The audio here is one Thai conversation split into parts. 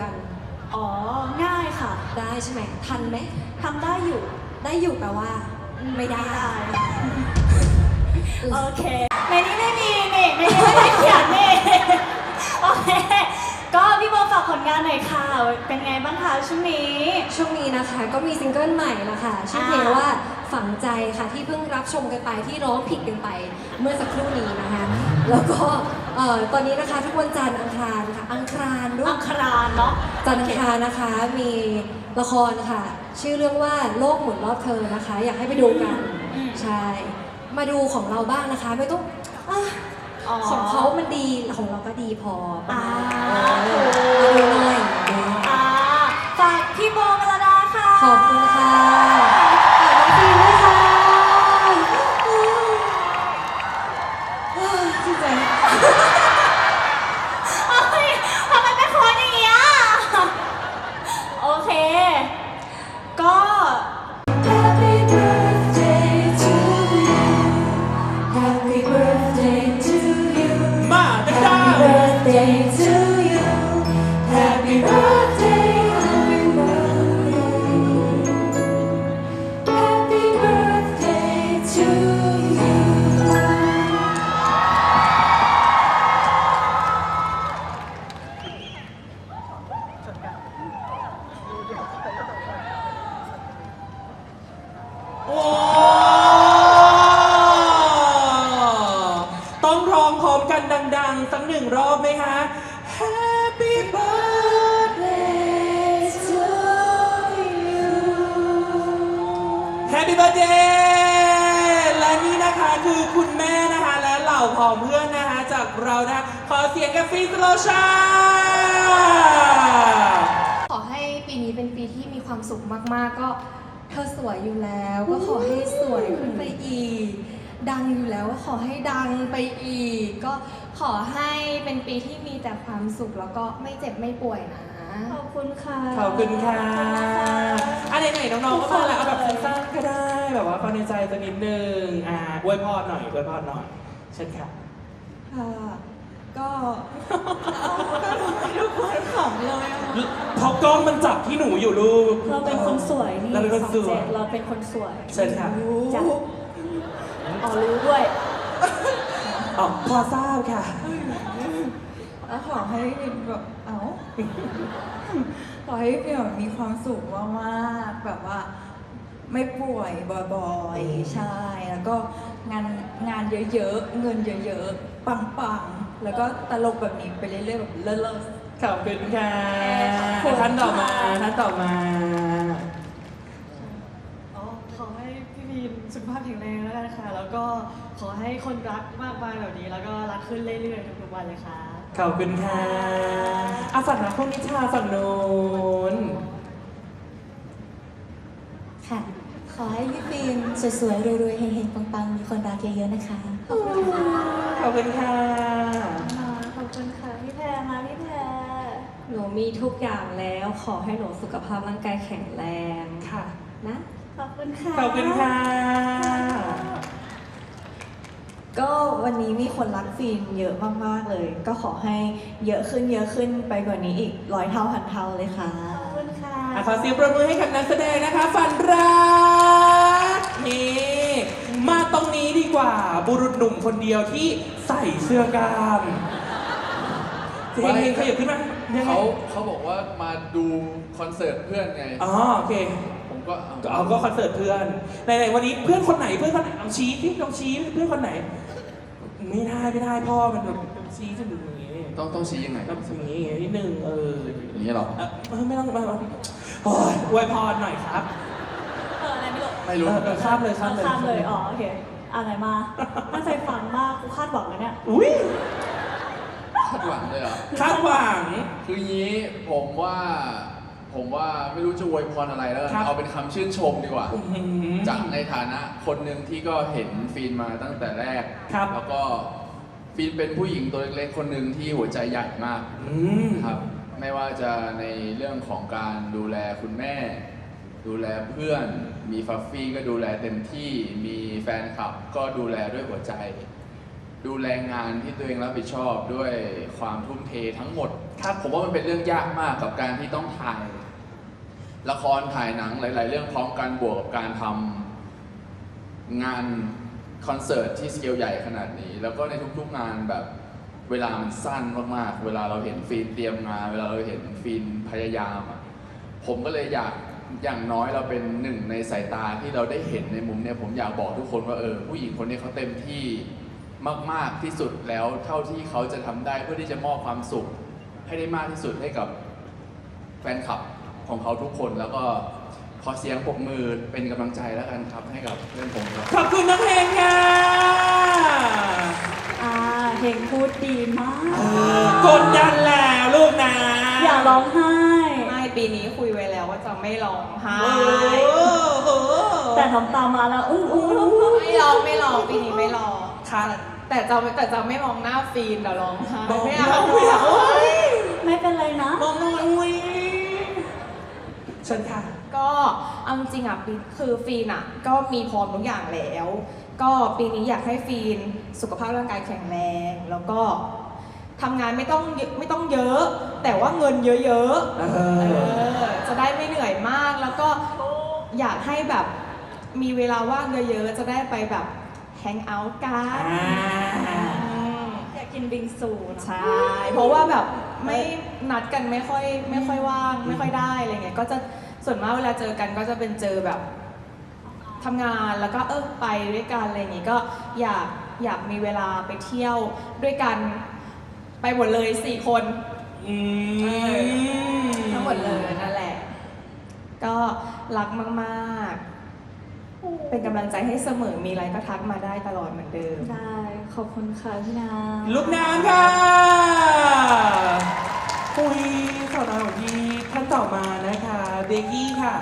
กัน อ๋อ ง่ายค่ะ ได้ใช่ไหม ทันไหมทำได้อยู่ ได้อยู่แปลว่า ไม่ได้ โอเคในนี้ไม่มีนี่ในนี้ไม่ได้เขียนนี่โอเค ก็พี่โบฝากผลงานหน่อยค่ะ เป็นไงบ้างคะช่วงนี้ ช่วงนี้นะคะ ก็มีซิงเกิลใหม่ละค่ะ ชื่อเพลงว่าฝังใจค่ะที่เพิ่งรับชมกันไปที่ร้องผิดกันไป เมื่อสักครู่นี้นะคะ แล้วก็ เอ่อตอนนี้นะคะทุกวันจันทร์อังคารค่ะ อังคารด้วยอังคารเนาะจันทร์อังคารนะคะมีละครค่ะ ชื่อเรื่องว่าโลกหมุนรอบเธอนะคะ อยากให้ไปดูกันอืมใช่มาดูของเราบ้างนะคะ ไม่ต้องอะของเขามันดีของเราก็ดีพอประอ่ามาณเออมาดูหน่อยอ่าฝากพี่โบมลดาค่ะ ขอบคุณค่ะ ที่มีความสุขมากๆ ก็เธอสวยอยู่แล้ว ก็ขอให้สวยขึ้นไปอีก ดังอยู่แล้วก็ขอให้ดังไปอีก ก็ขอให้เป็นปีที่มีแต่ความสุขแล้วก็ไม่เจ็บไม่ป่วยนะ ขอบคุณค่ะ ขอบคุณค่ะอันไหนๆน้องๆก็มาแล้วเอาแบบสั้นๆก็ได้แบบว่าความในใจสักนิดนึงอ่าอวยพรหน่อยอวยพรหน่อยเช่นค่ะ ค่ะ ก็ทุกคนขำเลยอะเพราะกล้องมันจับที่หนูอยู่ลูก เราเป็นคนสวยนี่เราเป็นคนสวย27เราเป็นคนสวยเชิญค่ะจ้ะอ๋อรู้ด้วยอ๋อพอทราบค่ะแล้วขอให้แบบเอ้าขอให้พี่แบบมีความสุขมากๆแบบว่าไม่ป่วยบ่อยๆ ใช่ แล้วก็งานงานเยอะๆ เงินเยอะๆ ปังๆ แล้วก็ตลกแบบนี้ไปเรื่อยๆแบบเลิศๆขอบคุณค่ะท่านต่อมาท่านต่อมาอ๋อขอให้พี่บีมสุขภาพแข็งแรงแล้วกันค่ะ แล้วก็ขอให้คนรักมากมายแบบนี้ แล้วก็รักขึ้นเรื่อยๆทุกๆวันเลยค่ะ ขอบคุณค่ะอาฝั่งนะพวกนิชาฝั่งโน้นค่ะ ขอให้พี่ฟิล์มสวยๆรวยๆเฮงๆปังๆมีคนรักเยอะๆนะคะ ขอบคุณค่ะขอบคุณค่ะ พี่แพรมาพี่แพร ห นูมีทุกอย่างแล้ว ขอให้หนูสุขภาพร่างกายแข็งแรงค่ะนะขอบคุณค่ะ ขอบคุณค่ะ ก็วันนี้มีคนรักฟิล์มเยอะมาก ๆ เลย ก็ขอให้เยอะขึ้นเยอะขึ้นไปกว่านี้อีกร้อยเท่าพันเท่าเลยค่ะ ขอบคุณค่ะอะขอเสียงประมือให้กับนักแสดงนะคะ ฝันรักนี่มาตรงนี้ดีกว่า บุรุษหนุ่มคนเดียวที่ใส่เสื้อกล้าม เฮงเฮงขยับขึ้นมายังไงเขาเขาบอกว่ามาดูคอนเสิร์ตเพื่อนไง อ๋อโอเคผมก็ก็เอาก็คอนเสิร์ตเพื่อนไหนๆวันนี้เพื่อนคนไหนเพื่อนคนไหนเอาชี้ที่ลองชี้เพื่อนคนไหน ไม่ได้ไม่ได้พ่อมันแบบชี้จนอย่างนี้ต้องต้องชี้ยังไงต้องอย่างนี้อย่างนี้นิดนึงเอออย่างนี้เหรอเอ่อเออไม่ต้องไม่ต้องโอ้ยอวยพรหน่อยครับเอออะไรไม่รู้ไม่รู้เออเออข้ามเลยข้ามเลยข้ามเลยอ๋อโอเคอ่านไหนมาตั้งใจฟังมากกูคาดหวังนะเนี่ยอุ้ย คาดหวังเลยเหรอคาดหวัง คืออย่างนี้ผมว่า ผมว่าไม่รู้จะอวยพรอะไรแล้วกันครับ เอาเป็นคำชื่นชมดีกว่า อื้อหือ จากในฐานะคนหนึ่งที่ก็เห็นฟีนมาตั้งแต่แรก ครับ แล้วก็ฟีนเป็นผู้หญิงตัวเล็กๆคนหนึ่งที่หัวใจใหญ่มาก อืม ครับไม่ว่าจะในเรื่องของการดูแลคุณแม่ ดูแลเพื่อน มีฟัฟฟี่ก็ดูแลเต็มที่มีแฟนคลับก็ดูแลด้วยหัวใจ ดูแลงานที่ตัวเองรับผิดชอบด้วยความทุ่มเททั้งหมดครับผมว่ามันเป็นเรื่องยากมากกับการที่ต้องถ่าย ละครถ่ายหนังหลาย ๆ เรื่องพร้อมกันบวกกับการทำงานคอนเสิร์ตที่สเกลใหญ่ขนาดนี้ แล้วก็ในทุกๆงานแบบเวลามันสั้นมากๆ เวลาเราเห็นฟีนเตรียมงาน เวลาเราเห็นฟีนพยายามอะผมก็เลยอยากอย่างน้อยเราเป็นหนึ่งในสายตาที่เราได้เห็นในมุมเนี้ยผมอยากบอกทุกคนว่าเออผู้หญิงคนนี้เขาเต็มที่ มาก ๆที่สุดแล้วเท่าที่เขาจะทำได้เพื่อที่จะมอบความสุข ให้ได้มากที่สุดให้กับแฟนคลับของเขาทุกคนแล้วก็ขอเสียงปรบมือเป็นกำลังใจแล้วกันครับให้กับเพื่อนผมครับ ขอบคุณน้องเพลงค่ะอ่าเพลงพูดดีมาก กดดันแล้วลูกนะอย่าร้องไห้ ไม่ปีนี้คุยไว้แล้วว่าจะไม่ร้องไห้โอ้โหแต่ทำตามมาแล้วอุ้งอุ้งอุ้งอุ้งไม่ร้องไม่ร้องปีนี้ไม่ร้องค่ะ แต่จะแต่จะไม่มองหน้าฟีนเดี๋ยวร้องไห้บอกไม่ไม่เอาเอาไม่เอาไม่เป็นไรนะ มองมองอุ้ยเชิญค่ะ ก็เอาจริงๆอะปีคือฟีนอะ ก็มีพร้อมทุกอย่างแล้ว ก็ปีนี้อยากให้ฟีนสุขภาพร่างกายแข็งแรง แล้วก็ทำงานไม่ต้องเยอะไม่ต้องเยอะ แต่ว่าเงินเยอะๆเอเอออจะได้ไม่เหนื่อยมากแล้วก็อยากให้แบบมีเวลาว่างเยอะๆจะได้ไปแบบ แฮงเอาท์กันอ่า อืมอยากกินบิงซูนะใช่ เพราะว่าแบบไม่นัดกันไม่ค่อยไม่ค่อยว่างไม่ค่อยได้อะไรเงี้ย ก็จะส่วนมากเวลาเจอกันก็จะเป็นเจอแบบทำงานแล้วก็เออไปด้วยกันอะไรอย่างงี้ก็อยากอยากมีเวลาไปเที่ยวด้วยกันไปหมดเลยสี่คน อืมทั้งหมดเลยนั่นแหละ ก็รักมาก ๆ เป็นกำลังใจให้เสมอมีอะไรก็ทักมาได้ตลอดเหมือนเดิม ได้ ขอบคุณค่ะพี่นาลูกน้ำค่ะคุยสาวน้อยของพี่ท่านต่อมานะคะเบกกี้ค่ะ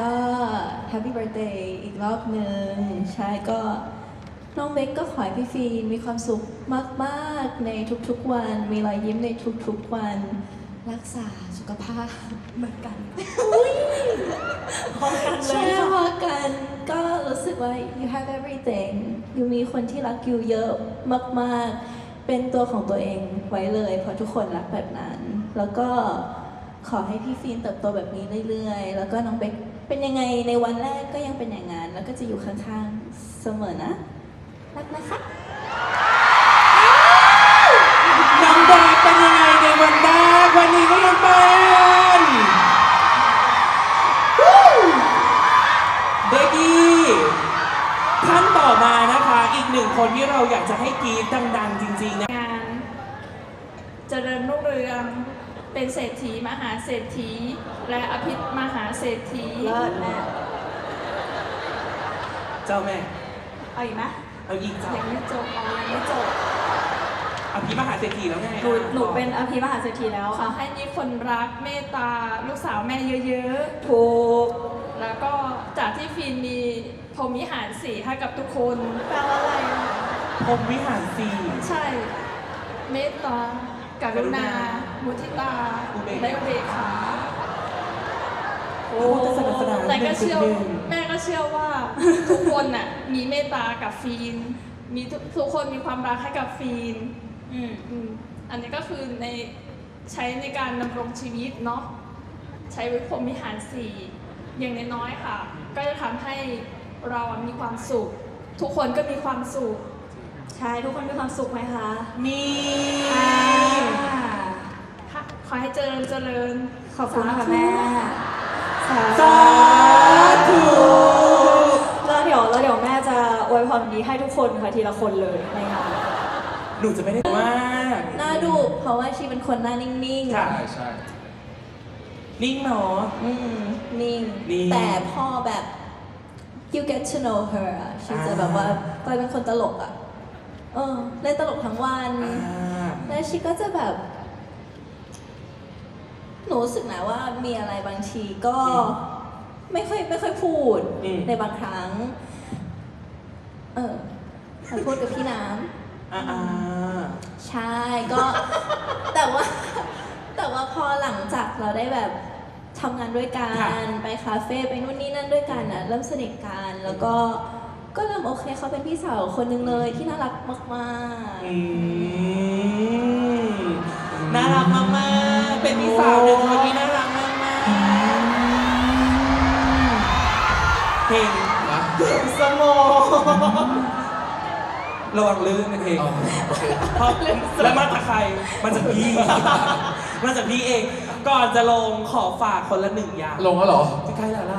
ก็ Happy Birthday อีกรอบหนึ่งใช่ก็ น้องเบคก็ขอให้พี่ฟีนมีความสุขมากๆ ในทุกๆวัน มีรอยยิ้มในทุกๆวัน รักษาสุขภาพเหมือนกันพร้อมกันเลใช่ยค่ะพอกันก็รู้สึกว่า you have everything อยู่มีคนที่รักอยู่เยอะมากๆ เป็นตัวของตัวเองไว้เลย เพราะทุกคนรักแบบนั้น แล้วก็ขอให้พี่ฟีนเติบโตแบบนี้เรื่อยๆ แล้วก็น้องเบคเป็นยังไงในวันแรกก็ยังเป็นอย่างนั้น แล้วก็จะอยู่ข้างๆเสมอนะ รักนะคะน้องแดกเป็นยังไงในวันแรกวันนี้ก็ยังเป็นวู้เบกกี้ท่านต่อมานะคะ อีกหนึ่งคนที่เราอยากจะให้กรีดดังๆ จริงๆนะ งานเจริญรุ่งเรืองเป็นเศรษฐีมหาเศรษฐี และอภิมหาเศรษฐีเลิศแม่เจ้าแม่ เอาอีกไหม เอาอีกเจ้ายังไม่จบเอายังไม่จบเอาพี่มหาเศรษฐีแล้วไงหนูหนูเป็นอภิมหาเศรษฐีแล้วขอค่ะ ให้มีคนรักเมตตาลูกสาวแม่เยอะถูกๆ แล้วก็จากที่ฟินมีพรหมวิหารสีให้กับทุกคน แปลว่าอะไรพรหมวิหารสี่ ใช่ เมตตากรุณา มุทิตาอุเบกขา และอุเบกขา โอ้ศาสนาแต่ก็เชื่อหนึ่งจุดหนึ่งแม่ก็ เชื่อว่าทุกคนน่ะมีเมตตากับฟีน มีทุกทุกคนมีความรักให้กับฟีนอืมอืมอันนี้ก็คือในใช้ในการดำรงชีวิตเนาะใช้วิพรหมวิหารสี่อย่างน้อยๆค่ะ ก็จะทำให้เราอะมีความสุข ทุกคนก็มีความสุข ใช่ทุกคนมีความสุขไหมคะมีอ่าค่ะขอให้เจริญเจริญ ขอบคุณค่ะสาธุแม่ สาธุแล้วเดี๋ยวแล้วเดี๋ยวแม่จะอวยพรนี้ให้ทุกคนค่ะทีละคนเลยในงานหนูจะไม่ได้มากน่าดูเพราะว่าชีเป็นคนหน้านิ่งค่ะใช่ใช่นิ่งเนาะๆอืมนิ่ง นิ่งแต่พอแบบ you get to know her อะชีจะแบบว่ากลายเป็นคนตลกอะเออเล่นตลกทั้งวัน อ่า แล้วชีก็จะแบบ หนูรู้สึกนะว่ามีอะไรบางทีก็อืมไม่ค่อยไม่ค่อยพูดอืม ในบางครั้ง เออมาพูดกับพี่น้ำ อ่าอ่า ใช่ก็ แต่ว่า แต่ว่าพอหลังจากเราได้แบบทำงานด้วยกัค่ะนไปคาเฟ่ไปนู่นนี่นั่นด้วยกันอะเริ่มสนิทกันแล้วก็ก็เริ่มโอเคเขาเป็นพี่สาวคนหนึ่งเลยที่น่ารักมากอืม น่ารักมากๆ เป็นพี่สาวหนึ่งคนที่น่ารักมากๆเพลงนะสมองระวังลื่นนะเพลงเอาโอเค เพราะแล้วมาจากใครมาจากพี่ มาจากพี่เอง ก่อนจะลงขอฝากคนละหนึ่งอย่าง ลงแล้วเหรอ ใกล้แล้วล่ะ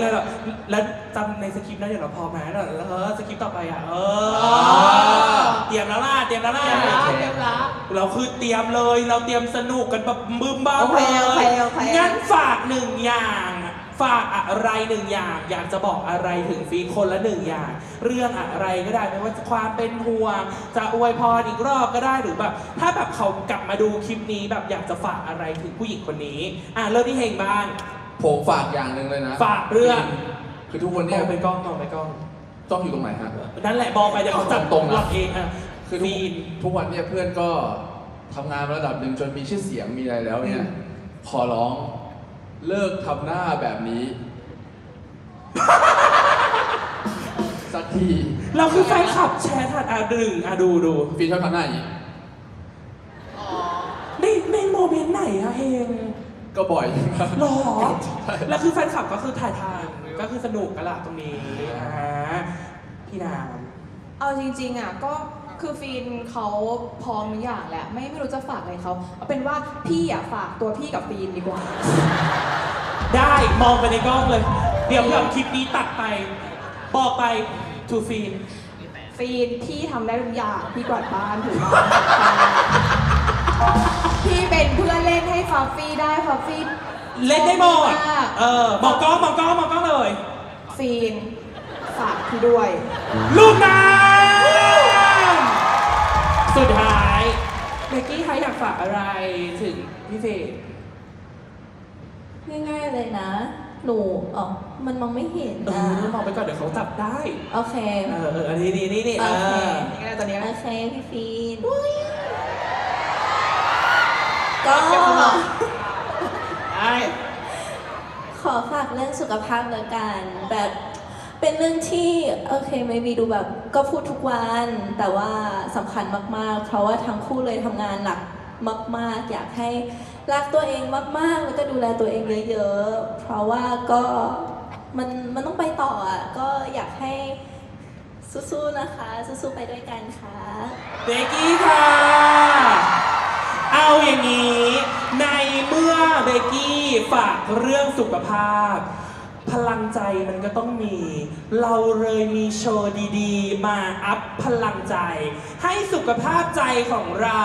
แล้วแล้วแล้วจำในสคริปต์ได้เดี๋ยวเราพอไหมแล้วแล้วเออสคริปต์ต่อไปอะเอออ๋อเตรียมแล้วล่ะเตรียมแล้วล่ะเดี๋ยวละเดี๋ยวละเราคือเตรียมเลย เราเตรียมสนุกกันแบบบึ้มบ้ามโอเลเคโอเคยโอเค งั้นฝากหนึ่งอย่าง ฝากอะไรหนึ่งอย่าง อยากจะบอกอะไรถึงฟีคนละหนึ่งอย่าง เรื่องอะไรก็ได้ไม่ว่าจะความเป็นห่วง จะอวยพรอีกรอบก็ได้หรือแบบถ้าแบบเขากลับมาดูคลิปนี้แบบอยากจะฝากอะไรถึงผู้หญิงคนนี้ อะเริ่มที่เฮงบ้าง ผมฝากอย่างหนึ่งเลยนะฝากเรื่อง คือทุกวันมเนี้องไปกล้องมองไปกล้อง ต้องอยู่ตรงไหนฮะ นั่นแหละบอกไปเดี๋ยวเขาจับตรงๆนะหลักเองอะคือทุกฟีนทุกวันเนี่ยเพื่อนก็ทำงานระดับหนึ่งจนมีชื่อเสียงมีอะไรแล้วเนี่ยอืมขอร้องเลิกทำหน้าแบบนี้ สักที เราคือแฟนคลับแชร์ทัดอะดึงอะดูดูฟีชอบทำหน้าอย่างนี้ในในโมเมนต์ไหนอะเฮง ก็บ่อยครับหรอใช่แล้วคือแฟนคลับก็คือถ่ายทางก็คือสนุกกันละตรงนี้อ่าพี่นามเอาจริงๆอะก็คือฟีนเขาพร้อมทุกอย่างแหละไม่ไม่รู้จะฝากอะไรเขาเอาเป็นว่าพี่อะฝากตัวพี่กับฟีนดีกว่า ได้มองไปในกล้องเลย เดี๋ยวเผื่อคลิปนี้ตัดไป บอกไปทูฟีน ฟีนพี่ทำได้ทุกอย่างพี่กวาดบ้านถูบ้าน ฟอฟฟี่ได้ฟอฟฟี่เล่นได้หมดมากเออมองกล้องมองกล้องมองกล้องเลยฟีนฝากพี่ด้วย ลูกน้ำสุดท้ายเบกกี้คะอยากฝากอะไรถึงพี่เฟย์ๆง่ายๆเลยนะ หนูอ๋อมันมองไม่เห็นเอนะอมองไปก่อนเดี๋ยวเขาจับได้ โอเค เออเอออันนี้นี่นี่นี่เอโอเคอนี่ก็ได้ตอนนี้โอนะเค พี่ฟีน ก็ได้ขอฝากเรื่องสุขภาพแล้วกันแบบเป็นเรื่องที่โอเคไม่มีดูแบบก็พูดทุกวัน แต่ว่าสำคัญมากๆ เพราะว่าทั้งคู่เลยทำงานหนักมาก ๆ อยากให้รักตัวเองมาก ๆ แล้วก็ดูแลตัวเองเยอะๆ เพราะว่าก็มันมันต้องไปต่ออะก็อยากให้สู้ๆนะคะสู้ๆไปด้วยกันค่ะเบกกี้ค่ะ เอาอย่างนี้ ในเมื่อเบกกี้ฝากเรื่องสุขภาพ พลังใจมันก็ต้องมี เราเลยมีโชว์ดีๆ มาอัพพลังใจ ให้สุขภาพใจของเรา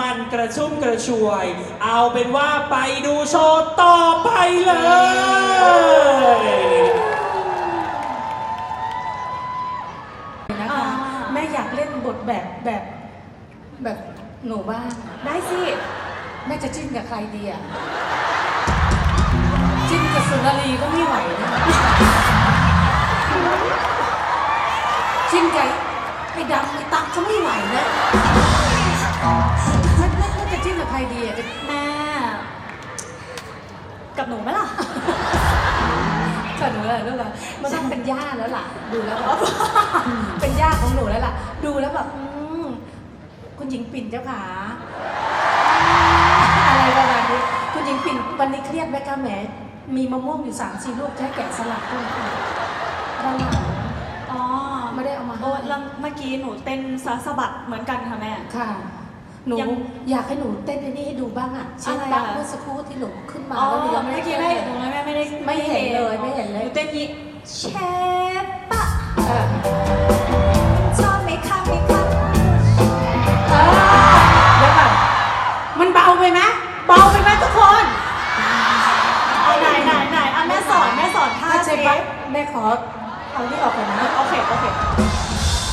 มันกระชุ่มกระชวย เอาเป็นว่าไปดูโชว์ต่อไปเลย นะคะแม่อยากเล่นบทแบบแบบแบบ หนูบ้าง ได้สิ แม่จะจิ้นกับใครดีอะ จิ้นกับสุนารีก็ไม่ไหวนะจิ้นกับไอ้ดำไอ้ตักก็ไม่ไหวนะแม่แม่แม่จะจิ้นกับใครดีอะจะแม่ กับหนูไหมล่ะกับหนูเลยลูกเหรอมันต้องเป็นย่าแล้วล่ะ ดูแล้วแบบเป็นย่าของหนูแล้วล่ะ ดูแล้วแบบอืมคุณ หญิงปิ่นเจ้าขาอะไรประมาณนี้คุณหญิงปิ่นวันนี้เครียดไหมคะแหมมีมะม่วงอยู่สามสี่ลูกจะให้แกะสลัดด้วยค่ะด้านหลังอ๋อไม่ได้เอามาให้โอ้แล้วเมื่อกี้หนูเต้นซาสะบัดเหมือนกันค่ะแม่ ค่ะ หนูยังอยากให้หนูเต้นไอ้นี่ให้ดูบ้างอะเช่นอะไรบักอะ เมื่อสักครู่ที่หนูขึ้นมาอ๋อแล้วหนูเมื่ยังไม่ได้อกี้เต้นแม่เลยหนูแม่ไม่ได้ไม่เห็นเลยไม่เห็นเลย หนูเต้นยี้แชร์ปะ เออ ม่ขอเอาที่ออกก่อนนะโอเคโอเค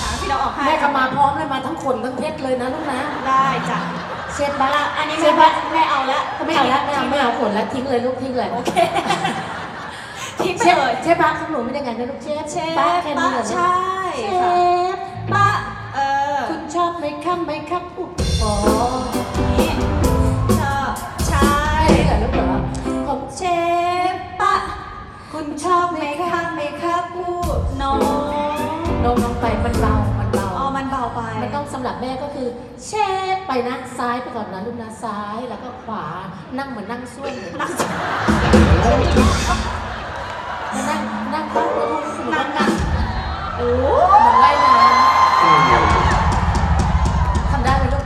หาพี่เราออกให้แม่ก็มาพร้อมเลยมาทั้งคนทั้งเพชรเลยนะลูกนะ ได้จ้ะเช็ดบ้าอันนี้เช็แม่ดแม่บ้าแม่เอาละไม่เอาแล้วไม่เอาไม่เอาผลแล้วทิ้งเลยลูกทิ้งเลยโอเคทิ้งไปเช็ดเลยเช็ดบ้าของหนูไม่ได้ไงนะลูกเช็ดเชฟบ้าแค่นี้เหรอใช่เชค่ะฟปะเออคุณชอบไหมครับไหมครับอุ๊ยอ๋อนี่ชอบใช่แค่นี้เหรอ คุณชอบไหมคะไหมคะพูดน้องลงลงไปมันเบา มันเบา อ๋อมันเบาไป มันต้องสำหรับแม่ก็คือ เช็ดไปนะซ้ายไปก่อนนะลูกนะซ้ายแล้วก็ขวานั่งเหมือนนั่งส้วมนั่งนั่งนั่งบ้างแล้วนั่งนั่งโอ้เหมือนว่าน้ำทำได้ไหมลูก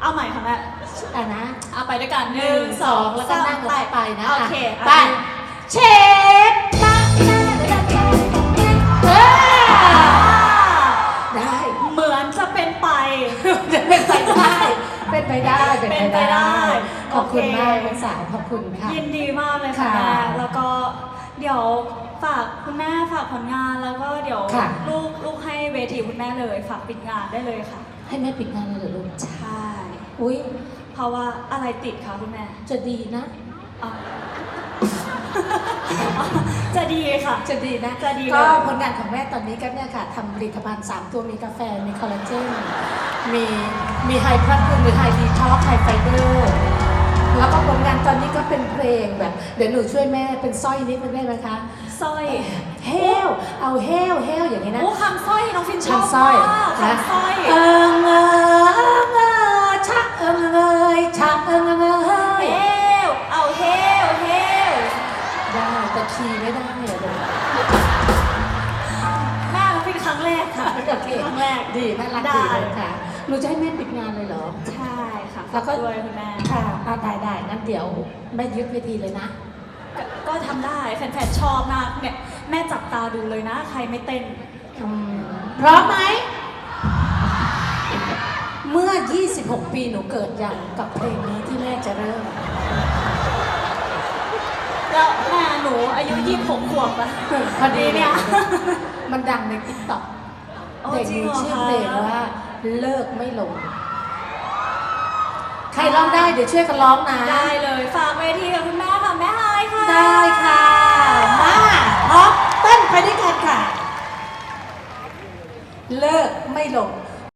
เอาใหม่ค่ะแม่แต่นะเอาไปด้วยกันหนึ่งสองแล้วก็นั่งไปไปนะโอเคไปเช็ ได้ เหมือนจะเป็นไป เป็นไปได้ เป็นไปได้ เป็นเป็นไปไปได้ได้ ขอบคุณโอเคมากคุณสาวขอบคุณค่ะ ยินดีมากเลยค่ะค่ะแม่แล้วก็เดี๋ยวฝากคุณแม่ฝากผลงานแล้วก็เดี๋ยวค่ะลูกลูกให้เวทีคุณแม่เลย ฝากปิดงานได้เลยค่ะ ให้แม่ปิดงานเลยเหรอลูก ใช่ อุ้ยเพราะว่าอะไรติดคะคุณแม่ จะดีนะอะ จะดีค่ะ จะดีนะจะดีก็เลยผลงานของแม่ตอนนี้ก็เนี่ยค่ะทำผลิตภัณฑ์ 3 ตัวมีกาแฟ มีคอลลาเจน มีมีไฮพลัสคูมีไฮดีท็อกไฮไฟเบอร์แล้วก็ผลงานตอนนี้ก็เป็นเพลงแบบ เดี๋ยวหนูช่วยแม่เป็นสร้อยนิดนึงได้ไหมคะสร้อยเฮลเอาเฮลเฮลอย่างนี้นะโอ้คำสร้อยน้องฟินชอบคำสร้อยมากนะคำสร้อยเอิงเอิงเอยชักเอิงเอยชักเอิงเอย ดีน่ารักได้ดีเลยค่ะหนูจะให้แม่ปิดงานเลยเหรอ ใช่ค่ะแล้วก็ฝากด้วยคุณแม่ ค่ะอ่าได้ได้งั้นเดี๋ยวแม่ยึดเวทีเลยนะก็ก็ทำได้แฟนๆชอบมากเนี่ยแม่จับตาดูเลยนะ ใครไม่เต้น อืมพร้อมไหม เมื่อ 26 ปีหนูเกิดอย่างกับเพลงนี้ที่แม่จะเริ่ม แล้วแม่หนูอายุยี่หกขวบอะพอดีเนี่เนี่ยยมันดังในติ๊กต็อกโอ้ เด็กมีชื่อเบลว่าเลิกไม่ลง ใครร้องได้เดี๋ยวช่วยกันร้องนะ ได้เลยฝากเวทีกับคุณแม่ค่ะแม่ไฮค่ะ ได้ค่ะ มาฮอมเต้นไปด้วยกันค่ะ เลิกไม่ลง